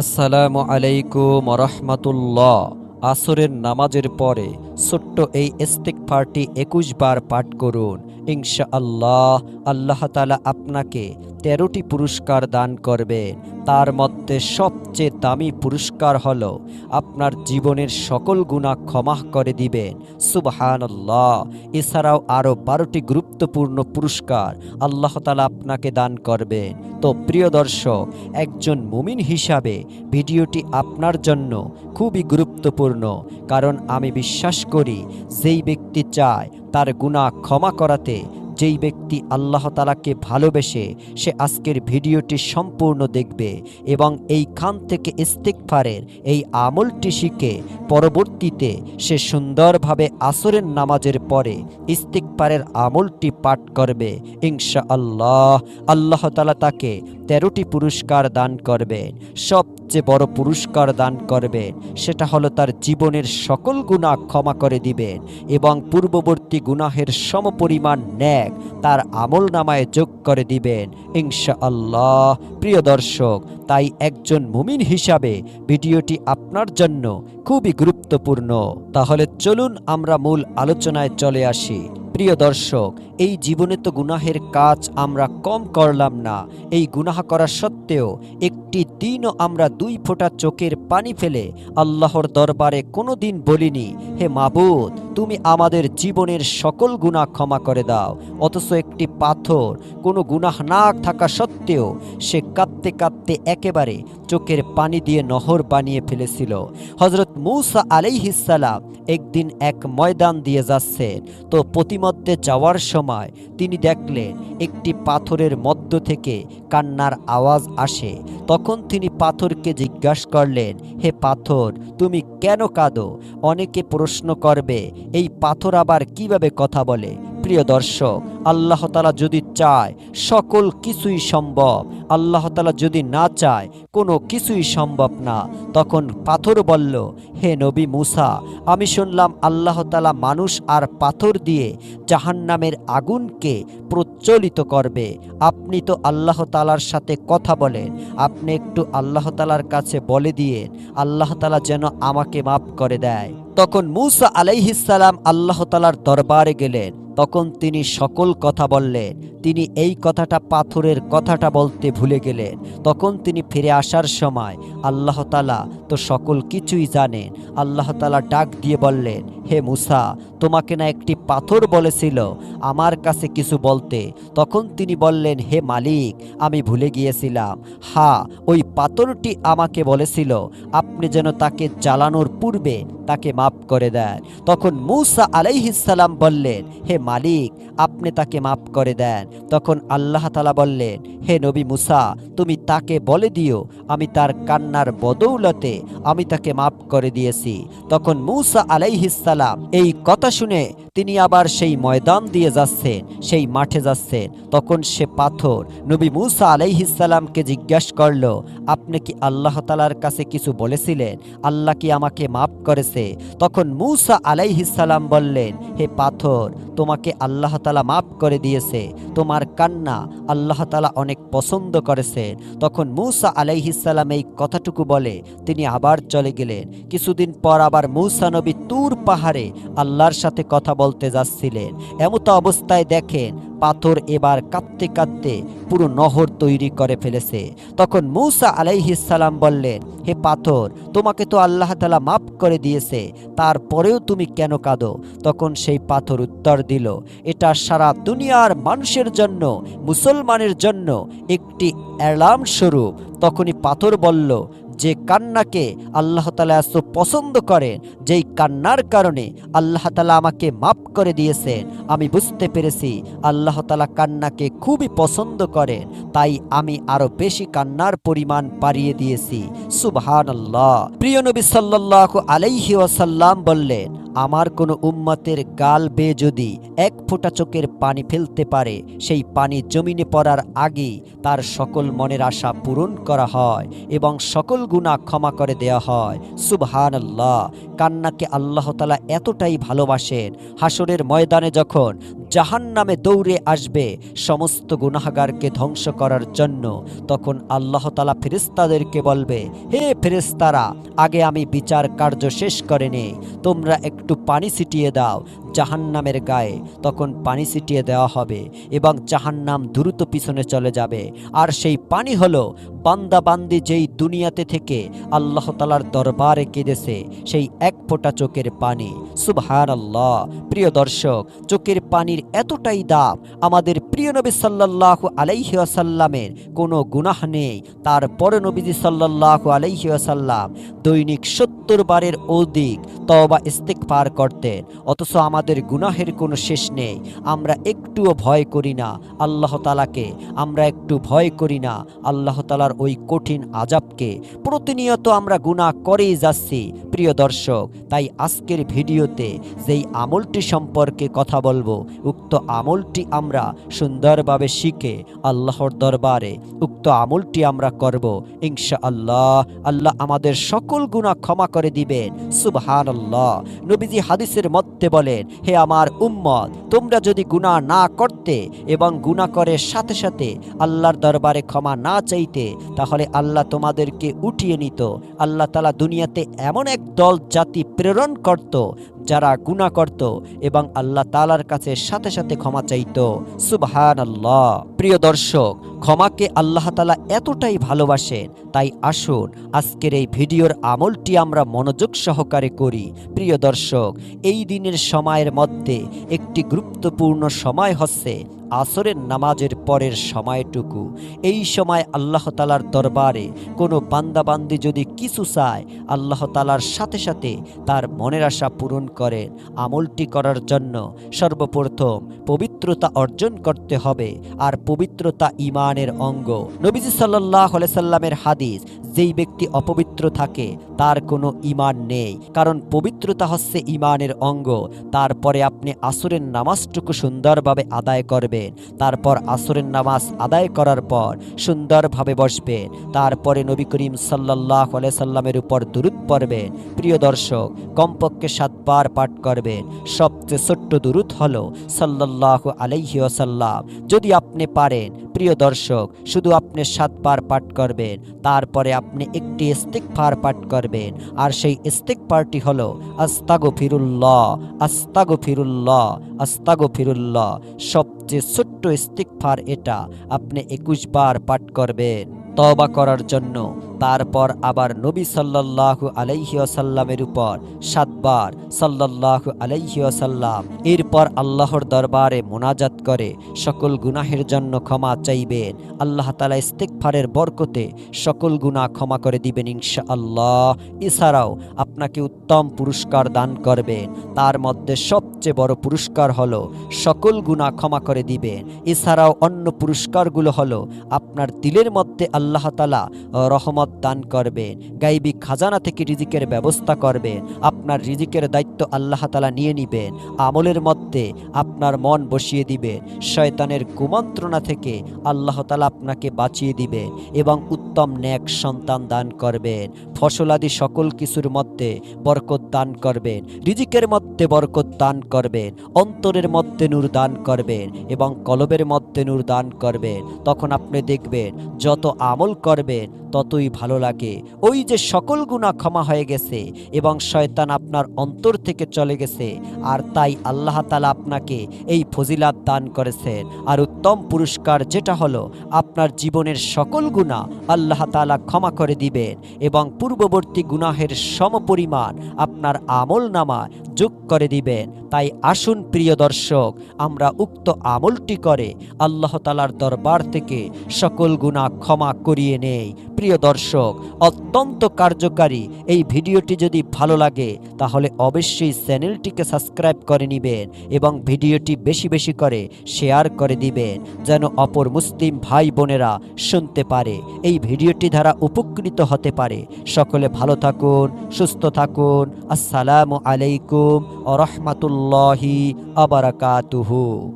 আসসালামু আলাইকুম রহমতুল্লাহ আসরের নামাজের পরে ছোট্ট এই ইস্তিকফারটি একুশ বার পাঠ করুন। ইনশা আল্লাহ আল্লাহ তালা আপনাকে তেরোটি পুরস্কার দান করবে তার মধ্যে সবচেয়ে দামি পুরস্কার হল আপনার জীবনের সকল গুণা ক্ষমা করে দিবেন। সুবহান আল্লাহ এছাড়াও আরও বারোটি গুরুত্বপূর্ণ পুরস্কার আল্লাহ তালা আপনাকে দান করবেন। তো প্রিয় দর্শক, একজন মুমিন হিসাবে ভিডিওটি আপনার জন্য খুবই গুরুত্বপূর্ণ। কারণ আমি বিশ্বাস করি, যেই ব্যক্তি চায় তার গুণা ক্ষমা করাতে যেই ব্যক্তি আল্লাহ তালাকে ভালোবেসে সে আজকের ভিডিওটি সম্পূর্ণ দেখবে এবং এইখান থেকে ইস্তিকফারের এই আমলটি শিখে পরবর্তীতে সে সুন্দরভাবে আসরের নামাজের পরে ইস্তিকফারের আমলটি পাঠ করবে। ইনশা আল্লাহ আল্লাহ তালা তাকে তেরোটি পুরস্কার দান করবেন। সবচেয়ে বড় পুরস্কার দান করবেন, সেটা হলো তার জীবনের সকল গুণা ক্ষমা করে দিবেন এবং পূর্ববর্তী গুনাহের সমপরিমাণ ন্যাক তার আমল নামায় যোগ করে দিবেন। ইনশা আল্লাহ প্রিয় দর্শক, তাই একজন মুমিন হিসাবে ভিডিওটি আপনার জন্য খুবই গুরুত্বপূর্ণ। তাহলে চলুন আমরা মূল আলোচনায় চলে আসি। প্রিয় দর্শক এই জীবনে তো গুনাহের কাজ আমরা কম করলাম না। এই গুনাহ করা সত্ত্বেও একটি দিনও আমরা দুই ফোঁটা চোখের পানি ফেলে আল্লাহর দরবারে কোনো দিন বলিনি, হে মাবুদ, তুমি আমাদের জীবনের সকল গুনাহ ক্ষমা করে দাও। অথচ একটি পাথর কোনো গুনাহ না থাকা সত্ত্বেও সে কাঁদতে কাঁদতে একেবারে চোখের পানি দিয়ে নহর বানিয়ে ফেলেছিল। হজরত মৌসা আলাইহিসালাম একদিন এক ময়দান দিয়ে যাচ্ছেন। তো প্রতিমধ্যে যাওয়ার সময় তিনি দেখলেন একটি পাথরের মধ্য থেকে কান্নার আওয়াজ আসে। তখন তিনি পাথরকে জিজ্ঞাসা করলেন, হে পাথর, তুমি কেন কাঁদো? অনেকে প্রশ্ন করবে, এই পাথর আবার কীভাবে কথা বলে? প্রিয় দর্শক, আল্লাহ তালা যদি চায়, সকল কিছুই সম্ভব। আল্লাহ তালা যদি না চায়, কোনো কিছুই সম্ভব না। তখন পাথর বলল, হে নবী মুসা, আমি শুনলাম আল্লাহ তালা মানুষ আর পাথর দিয়ে জাহান্নামের আগুনকে প্রচলিত করবে। আপনি তো আল্লাহ তালার সাথে কথা বলেন। আপনি একটু আল্লাহ তালার কাছে বলে দিয়ে আল্লাহ তালা যেন আমাকে মাফ করে দেয়। তখন মুসা আলাইহিসালাম আল্লাহ তালার দরবারে গেলেন। তখন তিনি সকল কথা বললেন। তিনি এই কথাটা পাথরের কথাটা বলতে ভুলে গেলেন। তখন তিনি ফিরে আসার সময় আল্লাহ তালা তো সকল কিছুই জানেন। আল্লাহ তালা ডাক দিয়ে বললেন হে মুসা, তোমাকে না একটি পাথর বলেছিল আমার কাছে কিছু বলতে। তখন তিনি বললেন, হে মালিক, আমি ভুলে গিয়েছিলাম। হা, ওই পাথরটি আমাকে বলেছিল, আপনি যেন তাকে জ্বালানোর পূর্বে তাকে মাফ করে দেন। তখন মুসা আলাইহিসাল্লাম বললেন, হে মালিক, আপনি তাকে মাফ করে দেন। তখন আল্লাহ তালা বললেন, হে নবী মুসা, তুমি তাকে বলে দিও, আমি তার কান্নার বদৌলতে আমি তাকে মাফ করে দিয়েছি। তখন মুসা আলাইহিসাল্লাম এই কথা শুনে তিনি আবার সেই ময়দান দিয়ে যাচ্ছেন, সেই মাঠে যাচ্ছেন। তখন সে পাথর নবী মুসা আলাইহিসাল্লামকে জিজ্ঞাসা করল, আপনি কি আল্লাহ তালার কাছে কিছু বলেছিলেন? আল্লাহ কি আমাকে মাফ করেছে? তখন মুসা আলাইহিসাল্লাম বললেন, হে পাথর, তোমাকে আল্লাহ তালা মাফ করে দিয়েছে। তোমার কান্না আল্লাহ তালা অনেক পছন্দ করেছেন। তখন মুসা আলাইহিসাল্লাম এই কথাটুকু বলে, তিনি আবার চলে গেলেন। কিছুদিন পর আবার মুসা নবী তুর পাহাড়ে আল্লাহর সাথে কথা বলতে যাচ্ছিলেন। এমত অবস্থায় দেখেন, পাথর এবার কাঁদতে কাঁদতে পুরো নহর তৈরি করে ফেলেছে। তখন মুসা আলাইহিসাল্লাম বললেন, হে পাথর, তোমাকে তো আল্লাহ তালা মাফ করে দিয়েছে, তারপরেও তুমি কেন কাঁদো? তখন সেই পাথর উত্তর দিল, এটা সারা দুনিয়ার মানুষের জন্য, মুসলমানের জন্য একটি অ্যালার্ম স্বরূপ। তখনই পাথর বলল যে কান্নাকে আল্লাহ তালা এত পছন্দ করেন, যেই কান্নার কারণে আল্লাহ তালা আমাকে মাফ করে দিয়েছেন আমি বুঝতে পেরেছি, আল্লাহ তালা কান্নাকে খুবই পছন্দ করেন, তাই আমি আরও বেশি কান্নার পরিমাণ বাড়িয়ে দিয়েছি। সুবহান আল্লাহ প্রিয় নবী সাল্লাহ আলাইহি ওয়াসাল্লাম বললেন আমার কোনো উম্মাতের গাল বেয়ে যদি এক ফোঁটা চোখের পানি ফেলতে পারে, সেই পানি জমিনে পড়ার আগেই তার সকল মনের আশা পূরণ করা হয় এবং সকল গুণা ক্ষমা করে দেয়া হয়। সুবহান আল্লাহ কান্নাকে আল্লাহতালা এতটাই ভালোবাসেন। হাসরের ময়দানে যখন জাহান নামে দৌড়ে আসবে সমস্ত গুনাহগারকে ধ্বংস করার জন্য। তখন আল্লাহ তালা ফেরেস্তাদেরকে বলবে, হে ফেরেস্তারা আগে আমি বিচার কার্য শেষ করে নেই। তোমরা একটু পানি ছিটিয়ে দাও জাহান্নামের গায়ে তখন পানি ছিটিয়ে দেওয়া হবে এবং জাহান্নাম দ্রুত পিছনে চলে যাবে। আর সেই পানি হলো বান্দা বান্দি যেই দুনিয়াতে থেকে আল্লাহ তালার দরবারে কেঁদেছে, সেই এক ফোঁটা চোখের পানি। সুবহান আল্লাহ প্রিয় দর্শক, চোখের পানির এতটাই দাম, আমাদের প্রিয় নবী সাল্লাহ আলাইহি আসাল্লামের কোনো গুনাহ নেই। তারপরে নবীজি সাল্লাহ আলাইহি আসাল্লাম দৈনিক সত্তর বারের অধিক তবা ইস্তেকফার করতেন। অথচ আমাদের গুনাহের কোনো শেষ নেই। আমরা একটুও ভয় করি না। আল্লাহ তালাকে আমরা একটু ভয় করি না। আল্লাহ তালার ওই কঠিন আজাবকে প্রতিনিয়ত আমরা গুণা করেই যাচ্ছি। প্রিয় দর্শক, তাই আজকের ভিডিওতে যেই আমলটি সম্পর্কে কথা বলব, উক্ত আমলটি আমরা সুন্দরভাবে শিখে আল্লাহর দরবারে উক্ত আমলটি আমরা করব ইনশা আল্লাহ আল্লাহ আমাদের সকল গুনাহ ক্ষমা করে দিবেন। সুবহান আল্লাহ নবীজি হাদিসের মধ্যে বলেন, হে আমার উম্মত, তোমরা যদি গুনাহ না করতে এবং গুনাহ করে সাথে সাথে আল্লাহর দরবারে ক্ষমা না চাইতে, তাহলে আল্লাহ তোমাদেরকে উঠিয়ে নিত। আল্লাহ তালা দুনিয়াতে এমন এক দল জাতি প্রেরণ করত, যারা গুনাহ করত এবং আল্লাহ তালার কাছে সাথে সাথে ক্ষমা চাইত। সুবহান আল্লাহ প্রিয় দর্শক, ক্ষমাকে আল্লাহ তালা এতটাই ভালোবাসেন, তাই আসুন আজকের এই ভিডিওর আমলটি আমরা মনোযোগ সহকারে করি। প্রিয় দর্শক, এই দিনের সময়ের মধ্যে একটি গুরুত্বপূর্ণ সময় হচ্ছে আসরের নামাজের পরের সময়টুকু। এই সময় আল্লাহ তালার দরবারে কোনো বান্দাবান্দি যদি কিছু চায়, আল্লাহ তালার সাথে সাথে তার মনের আশা পূরণ করেন আমলটি করার জন্য সর্বপ্রথম পবিত্রতা অর্জন করতে হবে আর পবিত্রতা ইমানের অঙ্গ। নবীজি সাল্লাহ সাল্লামের হাদিস, যেই ব্যক্তি অপবিত্র থাকে তার কোনো ইমান নেই। কারণ পবিত্রতা হচ্ছে ইমানের অঙ্গ। তারপরে আপনি আসরের নামাজটুকু সুন্দরভাবে আদায় করবেন। তারপর আসরের নামাজ আদায় করার পর সুন্দরভাবে বসবেন। তারপরে নবী করিম সাল্লাহ সাল্লামের উপর দুরুদ পড়বেন। প্রিয় দর্শক, কমপক্ষে সাতবার পাঠ করবেন। সবচেয়ে ছোট্ট দুরুদ হল সাল্লাহ আলাইহিওসাল্লাম যদি আপনি পারেন, প্রিয় দর্শক, শুধু আপনি সাতবার পাঠ করবেন। তারপরে আপনি একটি স্তিক ইস্তিকফার পাঠ করবেন। আর সেই ইস্তিকফারটি হলো আস্তাগো ফিরুল্লাহ আস্তাগো ফিরুল্লাহ আস্তাগো ফিরুল্লাহ সবচেয়ে ছোট্ট ইস্তিকফার এটা, আপনি একুশ বার পাঠ করবেন। তবা করার জন্য। তারপর আবার নবী সাল্লাল্লাহু আলাইহি আসাল্লামের উপর সাতবার সাল্লাল্লাহু আলাইহি আসাল্লাম এরপর আল্লাহর দরবারে মোনাজাত করে সকল গুনাহের জন্য ক্ষমা চাইবেন। আল্লাহ তালা ইস্তেকফারের বরকতে সকল গুনাহ ক্ষমা করে দিবেন ইনশা আল্লাহ এছাড়াও আপনাকে উত্তম পুরস্কার দান করবেন। তার মধ্যে সবচেয়ে বড় পুরস্কার হলো সকল গুনাহ ক্ষমা করে দিবেন। এছাড়াও অন্য পুরস্কারগুলো হলো আপনার দিলের মধ্যে আল্লাহ তালা রহমত দান করবেন, গাইবি খাজানা থেকে রিজিকের ব্যবস্থা করবেন, আপনার রিজিকের দায়িত্ব আল্লাহ তালা নিয়ে নিবেন, আমলের মধ্যে আপনার মন বসিয়ে দিবেন, শয়তানের কুমন্ত্রণা থেকে আল্লাহ তালা আপনাকে বাঁচিয়ে দিবেন এবং উত্তম ন্যাক সন্তান দান করবেন, ফসলাদি সকল কিছুর মধ্যে বরকত দান করবেন, রিজিকের মধ্যে বরকত দান করবেন, অন্তরের মধ্যে নূর দান করবেন এবং কলবের মধ্যে নূর দান করবেন, তখন আপনি দেখবেন যত আমল করবেন ততই ভালো লাগে। ওই যে সকল গুণা ক্ষমা হয়ে গেছে এবং শয়তান আপনার অন্তর থেকে চলে গেছে। আর তাই আল্লাহ তালা আপনাকে এই ফজিলাত দান করেছেন। আর উত্তম পুরস্কার যেটা হলো, আপনার জীবনের সকল গুণা আল্লাহ তালা ক্ষমা করে দিবেন এবং পূর্ববর্তী গুনাহের সমপরিমাণ আপনার আমল নামা যোগ করে দিবেন। তাই আসুন প্রিয় দর্শক, আমরা উক্ত আমলটি করে আল্লাহ তালার দরবার থেকে সকল গুণা ক্ষমা করিয়ে নেই। প্রিয় দর্শক, অত্যন্ত কার্যকারী এই ভিডিওটি যদি ভালো লাগে, তাহলে অবশ্যই চ্যানেলটিকে সাবস্ক্রাইব করে নেবেন এবং ভিডিওটি বেশি বেশি করে শেয়ার করে দিবেন, যেন অপর মুসলিম ভাই বোনেরা শুনতে পারে। এই ভিডিওটি দ্বারা উপকৃত হতে পারে। সকলে ভালো থাকুন, সুস্থ থাকুন। আসসালামু আলাইকুম ও রহমতুল্লাহি আবারাকাতুহু